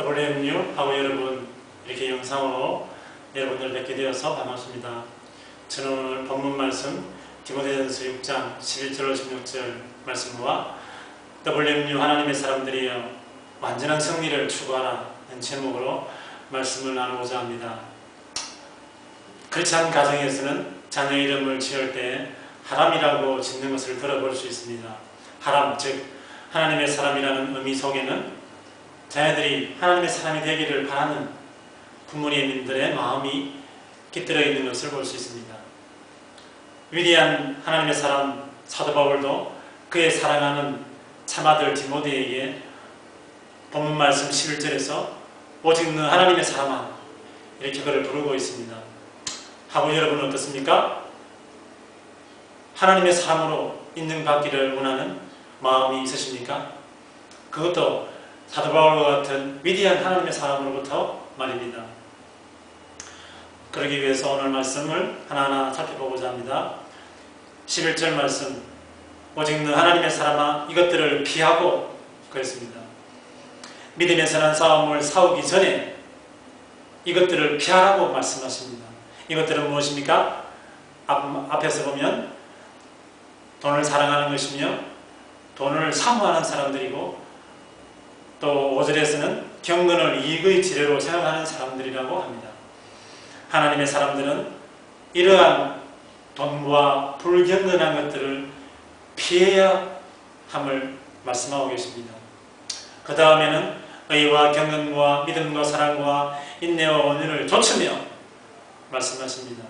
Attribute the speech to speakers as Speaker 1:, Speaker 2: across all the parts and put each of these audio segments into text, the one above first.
Speaker 1: WMU 하고 여러분 이렇게 영상으로 여러분들 뵙게 되어서 반갑습니다. 저는 오늘 본문 말씀 디모데전서 6장 11절 16절 말씀과 WMU 하나님의 사람들이여 완전한 승리를 추구하라는 제목으로 말씀을 나누고자 합니다. 크리스찬 가정에서는 자녀 이름을 지을 때 하람이라고 짓는 것을 들어볼 수 있습니다. 하람 즉 하나님의 사람이라는 의미 속에는 자녀들이 하나님의 사람이 되기를 바라는 부모님들의 마음이 깃들어 있는 것을 볼 수 있습니다. 위대한 하나님의 사람 사도 바울도 그의 사랑하는 참아들 디모데에게 본문 말씀 11절에서 오직 너 하나님의 사람아 이렇게 그를 부르고 있습니다. 하고 여러분은 어떻습니까? 하나님의 사람으로 인정받기를 원하는 마음이 있으십니까? 그것도 사도 바울과 같은 위대한 하나님의 사람으로부터 말입니다. 그러기 위해서 오늘 말씀을 하나하나 살펴보고자 합니다. 11절 말씀 오직 너 하나님의 사람아 이것들을 피하고 그랬습니다. 믿음의 선한 싸움을 싸우기 전에 이것들을 피하라고 말씀하십니다. 이것들은 무엇입니까? 앞, 앞에서 보면 돈을 사랑하는 것이며 돈을 사모하는 사람들이고 또 5절에서는 경건을 이익의 지뢰로 생각하는 사람들이라고 합니다. 하나님의 사람들은 이러한 돈과 불경건한 것들을 피해야 함을 말씀하고 계십니다. 그 다음에는 의와 경건과 믿음과 사랑과 인내와 원인을 좇으며 말씀하십니다.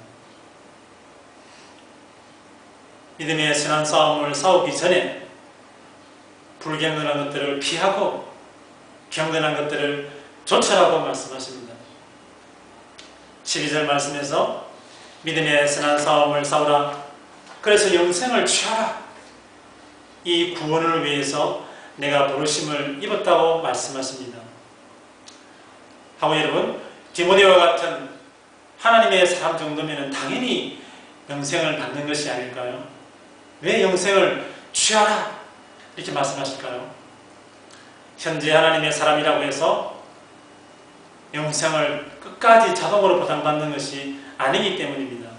Speaker 1: 믿음의 선한 싸움을 싸우기 전에 불경건한 것들을 피하고 경건한 것들을 좇으라고 말씀하십니다. 12절 말씀에서 믿음의 선한 싸움을 싸우라. 그래서 영생을 취하라. 이 구원을 위해서 내가 부르심을 입었다고 말씀하십니다. 하고 여러분, 디모데와 같은 하나님의 사람 정도면 당연히 영생을 받는 것이 아닐까요? 왜 영생을 취하라 이렇게 말씀하실까요? 현재 하나님의 사람이라고 해서 영생을 끝까지 자동으로 보상받는 것이 아니기 때문입니다.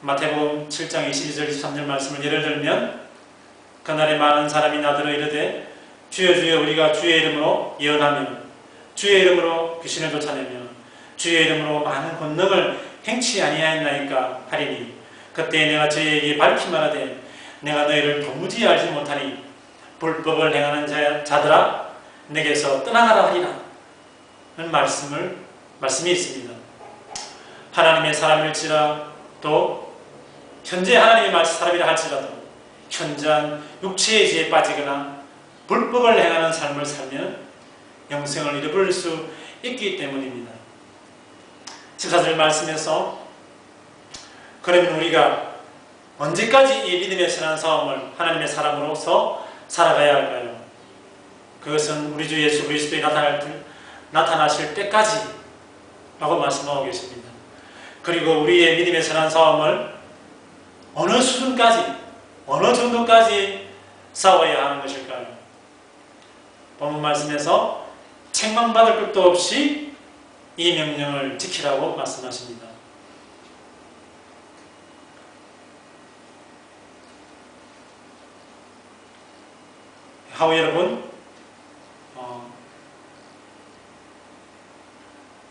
Speaker 1: 마태복음 7장 22절 23절 말씀을 예를 들면 그날에 많은 사람이 나더러 이르되 주여 주여 우리가 주의 이름으로 예언하며 주의 이름으로 귀신을 쫓아내며 주의 이름으로 많은 권능을 행치 아니하였나이까 하리니 그때 내가 저희에게 밝히 말하되 내가 너희를 도무지 알지 못하니 불법을 행하는 자, 자들아 내게서 떠나가라 하리라 는 말씀을 말씀이 있습니다. 하나님의 사람일지라 또 현재 하나님의 사람이라 할지라도 현저한 육체의 지에 빠지거나 불법을 행하는 삶을 살면 영생을 잃어버릴 수 있기 때문입니다. 14절 말씀에서 그러면 우리가 언제까지 이 믿음의 선한 싸움을 하나님의 사람으로서 살아가야 할까요? 그것은 우리 주 예수 그리스도의 나타날, 나타나실 때까지 라고 말씀하고 계십니다. 그리고 우리의 믿음의 선한 싸움을 어느 수준까지, 어느 정도까지 싸워야 하는 것일까요? 본문 말씀에서 책망받을 것도 없이 이 명령을 지키라고 말씀하십니다. 하우 여러분,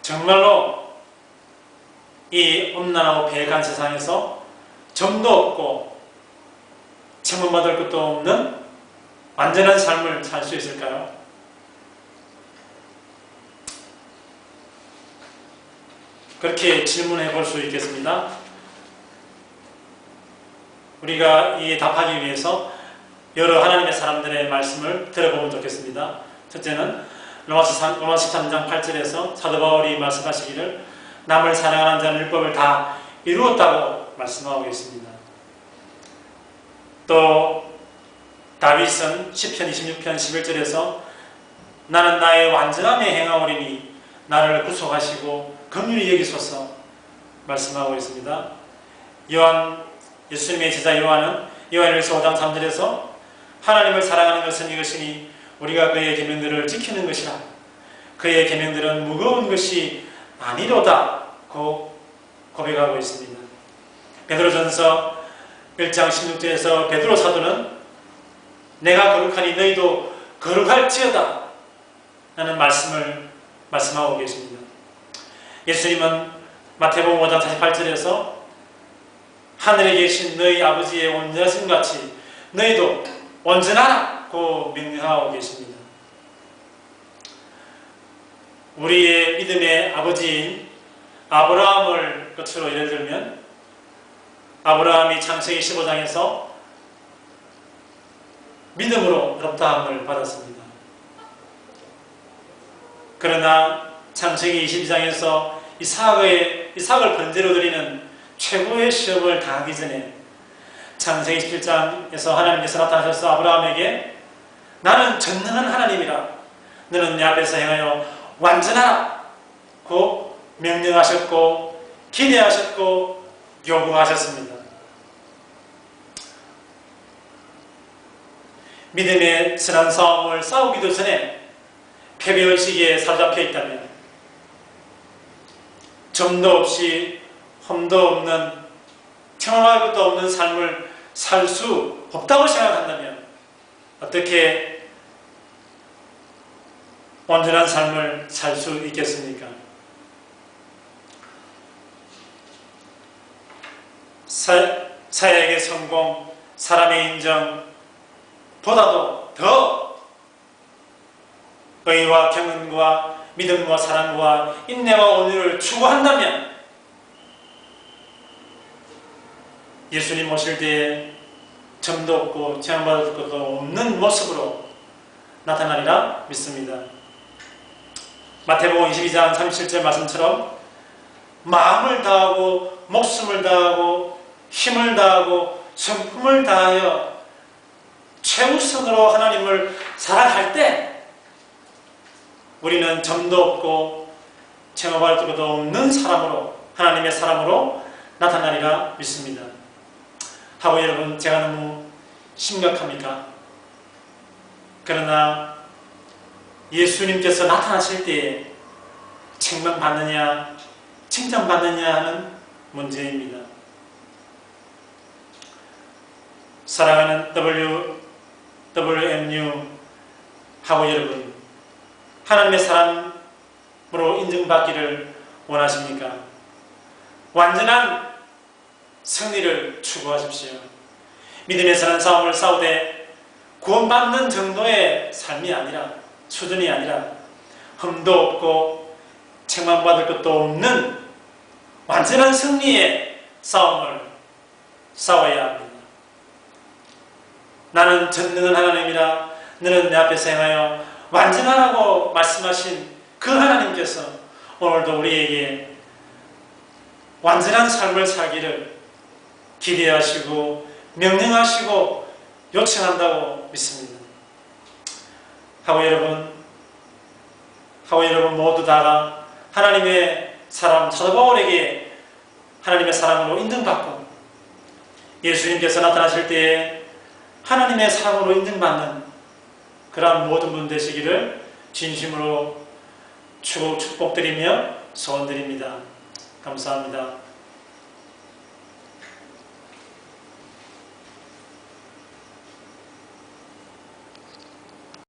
Speaker 1: 정말로 이 엄난하고 배간 세상에서 점도 없고 책망받을 것도 없는 완전한 삶을 살 수 있을까요? 그렇게 질문해 볼 수 있겠습니다. 우리가 이 답하기 위해서 여러 하나님의 사람들의 말씀을 들어보면 좋겠습니다. 첫째는 로마서 13장 8절에서 사도 바울이 말씀하시기를 남을 사랑하는 자는 율법을 다 이루었다고 말씀하고 있습니다. 또 다윗은 10편 26편 11절에서 나는 나의 완전함에 행하오리니 나를 구속하시고 긍휼히 여기소서 말씀하고 있습니다. 요한 예수님의 제자 요한은 요한일서 5장 3절에서 하나님을 사랑하는 것은 이것이니 우리가 그의 계명들을 지키는 것이라. 그의 계명들은 무거운 것이 아니로다고 고백하고 있습니다. 베드로전서 1장 16절에서 베드로 사도는 내가 거룩하니 너희도 거룩할지어다 라는 말씀을 말씀하고 계십니다. 예수님은 마태복음 5장 48절에서 하늘에 계신 너희 아버지의 온전하심 같이 너희도 온전하라 고 명령하고 계십니다. 우리의 믿음의 아버지인 아브라함을 끝으로 예를 들면 아브라함이 창세기 15장에서 믿음으로 의롭다함을 받았습니다. 그러나 창세기 22장에서 이삭의, 이삭을 번제로 드리는 최고의 시험을 당하기 전에 창세기 17장에서 하나님께서 나타나셔서 아브라함에게 나는 전능한 하나님이라 너는 내 앞에서 행하여 완전하라고 명령하셨고 기대하셨고 요구하셨습니다. 믿음의 선한 싸움을 싸우기도 전에 패배의식에 사로잡혀 있다면 점도 없이 험도 없는 평안할 것도 없는 삶을 살 수 없다고 생각한다면 어떻게 온전한 삶을 살 수 있겠습니까? 사, 사회의 성공, 사람의 인정, 보다도 더 의와 경은과 믿음과 사랑과 인내와 온유를 추구한다면 예수님 오실 때에 점도 없고 제한받을 것도 없는 모습으로 나타나리라 믿습니다. 마태복음 22장 37절 말씀처럼 마음을 다하고 목숨을 다하고 힘을 다하고 성품을 다하여 최우선으로 하나님을 사랑할 때 우리는 점도 없고 체험할 것도 없는 사람으로 하나님의 사람으로 나타나리라 믿습니다. 하고 여러분 제가 너무 심각합니까? 그러나 예수님께서 나타나실 때에 책망받느냐 칭찬받느냐 하는 문제입니다. 사랑하는 W, WMU 하고 여러분 하나님의 사람으로 인정받기를 원하십니까? 완전한 승리를 추구하십시오. 믿음의 선한 싸움을 싸우되 구원받는 정도의 삶이 아니라 수준이 아니라 흠도 없고 책망받을 것도 없는 완전한 승리의 싸움을 싸워야 합니다. 나는 전능한 하나님이라 너는 내 앞에서 행하여 완전하라고 말씀하신 그 하나님께서 오늘도 우리에게 완전한 삶을 살기를 기대하시고 명령하시고 요청한다고 믿습니다. 하고 여러분, 하고 여러분 모두 다가 하나님의 사람 사도 바울에게 하나님의 사람으로 인정받고 예수님께서 나타나실 때에 하나님의 사람으로 인정받는 그러한 모든 분 되시기를 진심으로 축복드리며 소원드립니다. 감사합니다.